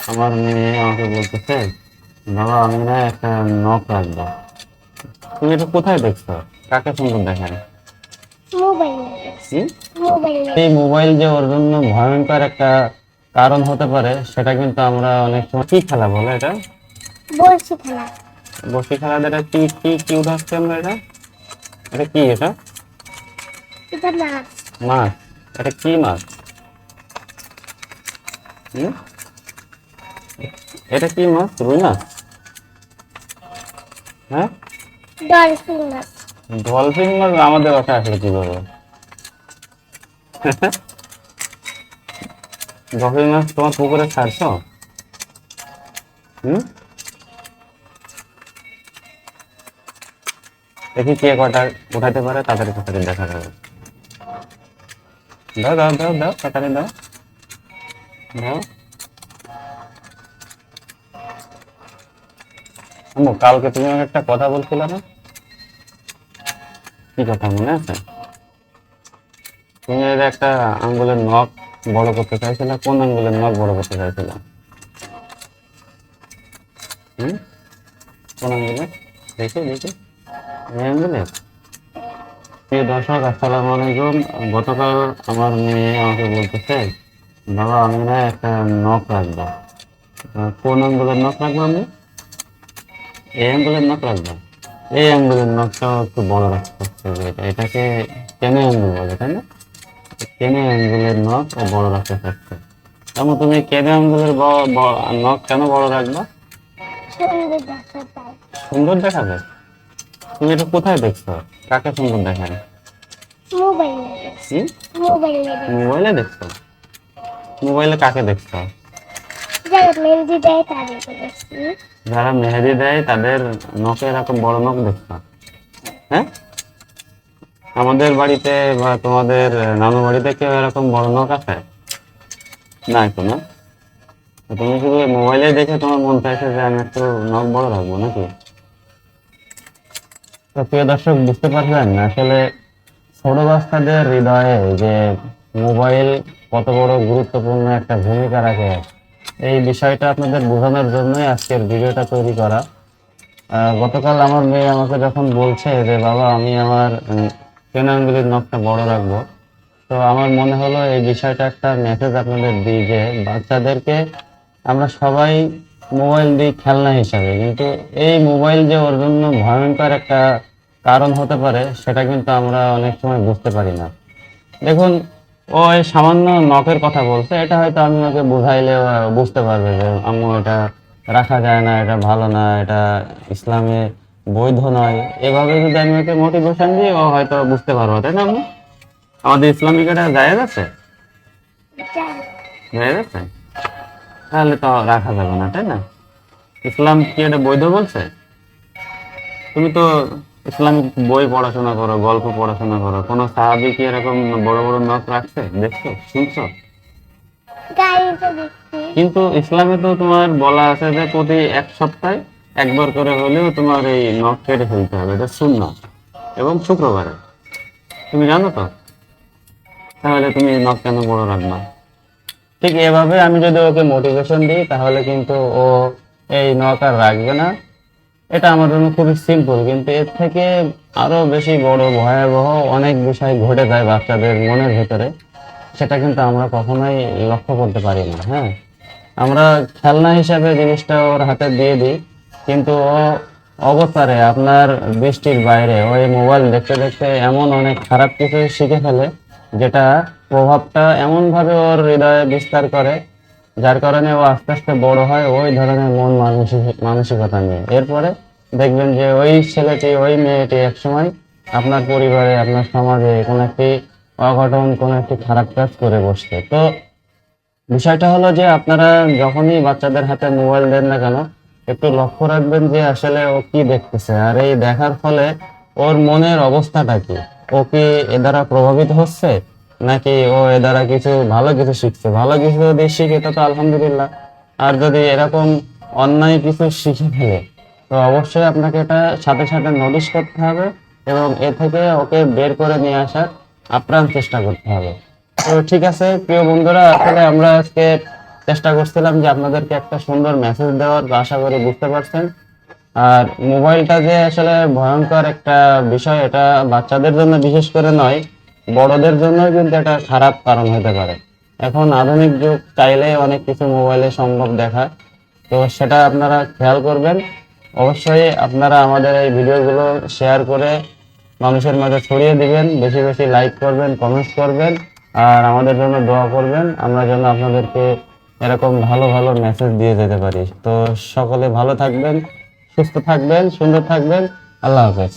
আমার মেয়ে আমাকে বলতেছে বাবা আমি না একটা নখ রাখব। তুমি এটা কোথায় দেখছ? কাকে সুন্দর মোবাইলে এই মোবাইল যে ওর জন্য ভয়ঙ্কর একটা কারণ হতে পারে সেটা কিন্তু আমরা অনেক সময় কি খেলা বলো এটা? বলছি খেলা। বসে খেলা এটা কি কি কি উঠাচ্ছি আমরা এটা? এটা কি এটা? এটা নাচ মাছ? এটা কি মাছ? হুম? এটা কি মাছ রুই মাছ? হ্যাঁ? ডলফিন নাচ ডলফিন মাছ আমাদের বাসায় আসলে কীভাবে? ডলফিন মাছ তোমার পুকুরে ছাড়ছো হুম? দেখি কে কটা উঠাতে পারে তাড়াতাড়ি তাড়াতাড়ি দেখা যাবে। দাও দাও দাও দাও তাড়াতাড়ি দাও। দাও। আম্মু, কালকে তুমি আমাকে একটা কথা বলছিলে না? কি কথা মনে আছে? তুমি এর একটা আঙ্গুলের নখ বড় করতে চাইছিলে কোন আঙ্গুলের নখ বড় করতে চাইছিলে? হুম? কোন আঙ্গুলে? দেখি দেখি। এই আঙ্গুলে? প্রিয় দর্শক আসসালামু আলাইকুম। গতকাল আমার মেয়ে আমাকে বলতেছে বাবা আমি না একটা নখ রাখব। কোন আঙ্গুলের নখ রাখব আমি? এই আঙ্গুলের নখ রাখব। এই আঙ্গুলের নখটাও একটু বড় রাখতে হবে। এটা এটাকে কেনে আঙ্গুল বলে তাই না? কেনে আঙ্গুলের নখ ও বড় রাখতে থাকছে তেমন তুমি কেনে ব- নখ কেন বড় রাখবা? সুন্দর দেখা দেখাবে? তুমি এটা কোথায় দেখছ? কাকে সুন্দর দেখায় মোবাইলে। দেখছ? মোবাইলে কাকে দেখছ? মেহেন্দি দেয় দেখছি যারা মেহেদি দেয়, তাদের নখে এরকম বড় নখ দেখছ হ্যাঁ? আমাদের বাড়িতে বা তোমাদের নানু বাড়িতে কেউ এরকম বড় নখ আছে? না একটু না? তুমি শুধু মোবাইলে দেখে তোমার মন চাইছে যে আমি একটু নখ বড় রাখব নাকি? তো প্রিয় দর্শক, বুঝতে পারছেন আসলে ছোট বাচ্চাদের হৃদয়ে যে মোবাইল কত বড় গুরুত্বপূর্ণ একটা ভূমিকা রাখে। এই বিষয়টা আপনাদের বোঝানোর জন্যই আজকের ভিডিওটা তৈরি করা। গতকাল আমার মেয়ে আমাকে যখন বলছে যে, বাবা, আমি আমার কেন নখটা বড় রাখব। তো আমার মনে হলো এই বিষয়টা একটা মেসেজ আপনাদের দিই যে, বাচ্চাদেরকে আমরা সবাই মোবাইল দিই খেলনা হিসাবে, কিন্তু এই মোবাইল যে ওর জন্য ভয়ঙ্কর একটা কারণ হতে পারে, সেটা কিন্তু আমরা অনেক সময় বুঝতে পারি না। দেখুন ও সামান্য নখের কথা বলছে এটা হয়তো আমি ওকে বুঝাইলে বুঝতে পারবে যে আম্মু এটা রাখা যায় না এটা ভালো না এটা ইসলামে বৈধ নয়। এভাবে যদি আমি ওকে মোটিভেশন দিই ও হয়তো বুঝতে পারব তাই না আম্মু? আমাদের ইসলামিক এটা জায়েজ আছে? জায়েজ আছে? তাহলে তো রাখা যাবে না তাই না? ইসলাম কি এটা বৈধ বলছে? তুমি তো ইসলামিক বই পড়াশোনা করো গল্প পড়াশোনা করো কোনো সাহাবি কি এরকম বড় বড় নখ রাখছে? দেখছ? শুনছো? কিন্তু ইসলামে তো তোমার বলা আছে যে প্রতি এক সপ্তাহে একবার করে হলেও তোমার এই নখ কেটে ফেলতে হবে এটা শূন্য। এবং শুক্রবারে। তুমি জানো তো? তাহলে তুমি নখ কেন বড় রাখবা? ঠিক এভাবে আমি যদি ওকে মোটিভেশন দিই তাহলে কিন্তু ও এই নখ আর রাখবে না। এটা আমার জন্য খুবই সিম্পল কিন্তু এর থেকে আরও বেশি বড়, ভয়াবহ অনেক বিষয় ঘটে যায় বাচ্চাদের মনের ভেতরে। সেটা কিন্তু আমরা কখনোই লক্ষ্য করতে পারি না হ্যাঁ? আমরা খেলনা হিসাবে জিনিসটা ওর হাতে দিয়ে দিই, কিন্তু ও অবতারে আপনার বৃষ্টির বাইরে ওই মোবাইল দেখতে দেখতে এমন অনেক খারাপ কিছু শিখে ফেলে, যেটা প্রভাবটা এমনভাবে ওর হৃদয়ে বিস্তার করে যার কারণে ও আস্তে আস্তে বড় হয়, ওই ধরনের মন মানসিক মানসিকতা নিয়ে। এরপরে দেখবেন যে ওই ছেলেটি, ওই মেয়েটি একসময় আপনার পরিবারে, আপনার সমাজে কোনো একটি অঘটন, কোনো একটি খারাপ কাজ করে বসছে। তো বিষয়টা হলো যে আপনারা যখনই বাচ্চাদের হাতে মোবাইল দেন না কেন, একটু লক্ষ্য রাখবেন যে আসলে ও কি দেখতেছে। আর এই দেখার ফলে ওর মনের অবস্থাটা কি? ও কি এ দ্বারা প্রভাবিত হচ্ছে? নাকি ও এ দ্বারা কিছু, ভালো কিছু শিখছে? ভালো কিছু যদি শিখে, তো তো আলহামদুলিল্লাহ। আর যদি এরকম অন্যায় কিছু শিখে ফেলে, তো অবশ্যই আপনাকে এটা সাথে সাথে নোটিশ করতে হবে এবং এ থেকে ওকে বের করে নিয়ে আসার আপ্রাণ চেষ্টা করতে হবে। তো ঠিক আছে, প্রিয় বন্ধুরা, আসলে আমরা আজকে চেষ্টা করছিলাম যে আপনাদেরকে একটা সুন্দর মেসেজ দেওয়ার আশা করি বুঝতে পারছেন। আর মোবাইলটা যে আসলে ভয়ঙ্কর একটা বিষয়, এটা বাচ্চাদের জন্য বিশেষ করে নয় বড়দের জন্য কিন্তু এটা খারাপ কারণ হতে পারে। এখন আধুনিক যুগ, চাইলে অনেক কিছু মোবাইলে সম্ভব দেখা। তো সেটা আপনারা খেয়াল করবেন। অবশ্যই আপনারা আমাদের এই ভিডিওগুলো শেয়ার করে মানুষের মাঝে ছড়িয়ে দিবেন। বেশি বেশি লাইক করবেন কমেন্টস করবেন, আর আমাদের জন্য দোয়া করবেন। আমরা যেন আপনাদেরকে এরকম ভালো ভালো মেসেজ দিয়ে যেতে পারি। তো সকলে ভালো থাকবেন, সুস্থ থাকবেন, সুন্দর থাকবেন। আল্লাহ হাফেজ।